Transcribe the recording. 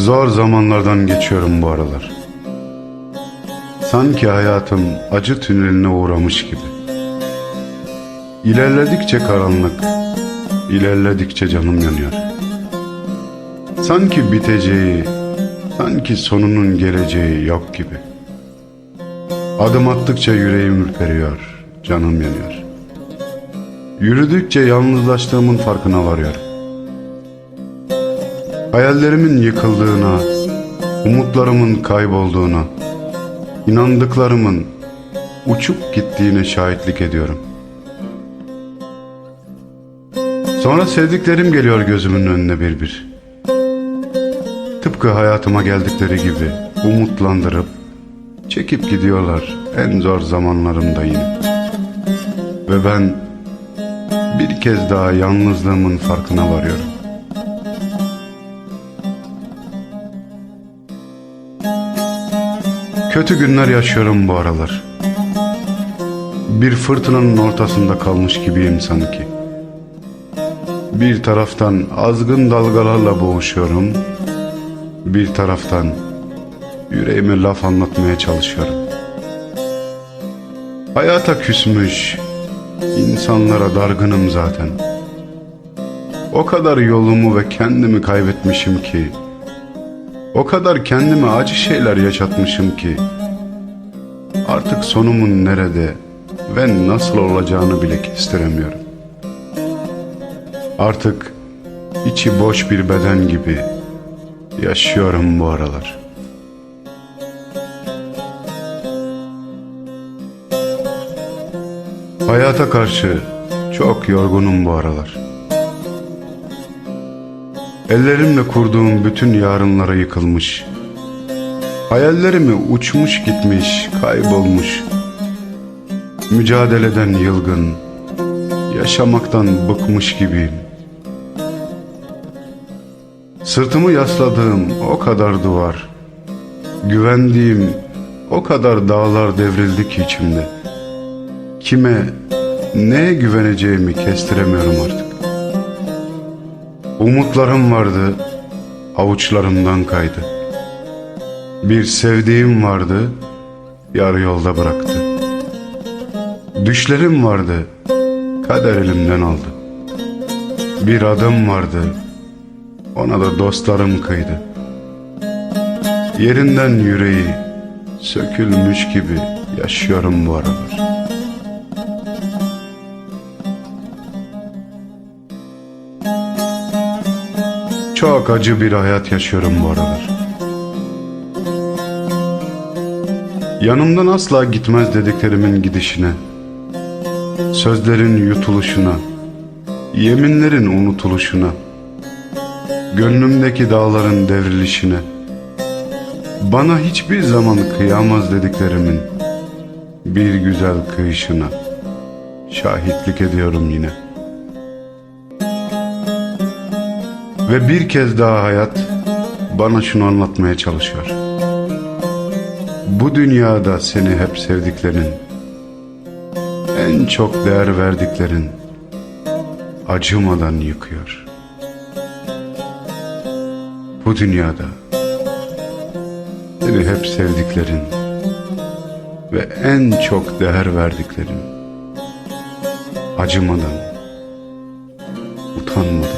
Zor zamanlardan geçiyorum bu aralar. Sanki hayatım acı tüneline uğramış gibi. İlerledikçe karanlık, ilerledikçe canım yanıyor. Sanki biteceği, sanki sonunun geleceği yok gibi. Adım attıkça yüreğim ürperiyor, canım yanıyor. Yürüdükçe yalnızlaştığımın farkına varıyorum. Hayallerimin yıkıldığına, umutlarımın kaybolduğuna, inandıklarımın uçup gittiğine şahitlik ediyorum. Sonra sevdiklerim geliyor gözümün önüne bir bir. Tıpkı hayatıma geldikleri gibi umutlandırıp çekip gidiyorlar en zor zamanlarımda yine. Ve ben bir kez daha yalnızlığımın farkına varıyorum. Kötü günler yaşıyorum bu aralar. Bir fırtınanın ortasında kalmış gibiyim sanki. Bir taraftan azgın dalgalarla boğuşuyorum. Bir taraftan yüreğime laf anlatmaya çalışıyorum. Hayata küsmüş, insanlara dargınım zaten. O kadar yolumu ve kendimi kaybetmişim ki o kadar kendime acı şeyler yaşatmışım ki artık sonumun nerede ve nasıl olacağını bile kestiremiyorum. Artık içi boş bir beden gibi yaşıyorum bu aralar. Hayata karşı çok yorgunum bu aralar. Ellerimle kurduğum bütün yarınlara yıkılmış. Hayallerimi uçmuş gitmiş, kaybolmuş. Mücadeleden yılgın, yaşamaktan bıkmış gibiyim. Sırtımı yasladığım o kadar duvar, güvendiğim o kadar dağlar devrildi ki içimde. Kime, neye güveneceğimi kestiremiyorum artık. Umutlarım vardı, avuçlarımdan kaydı. Bir sevdiğim vardı, yarı yolda bıraktı. Düşlerim vardı, kader elimden aldı. Bir adım vardı, ona da dostlarım kıydı. Yerinden yüreği sökülmüş gibi yaşıyorum bu aralar. Çok acı bir hayat yaşıyorum bu aralar. Yanımdan asla gitmez dediklerimin gidişine, sözlerin yutuluşuna, yeminlerin unutuluşuna, gönlümdeki dağların devrilişine, bana hiçbir zaman kıyamaz dediklerimin bir güzel kıyışına şahitlik ediyorum yine. Ve bir kez daha hayat bana şunu anlatmaya çalışıyor. Bu dünyada seni hep sevdiklerin, en çok değer verdiklerin acımadan yıkıyor. Bu dünyada seni hep sevdiklerin ve en çok değer verdiklerin acımadan, utanmadan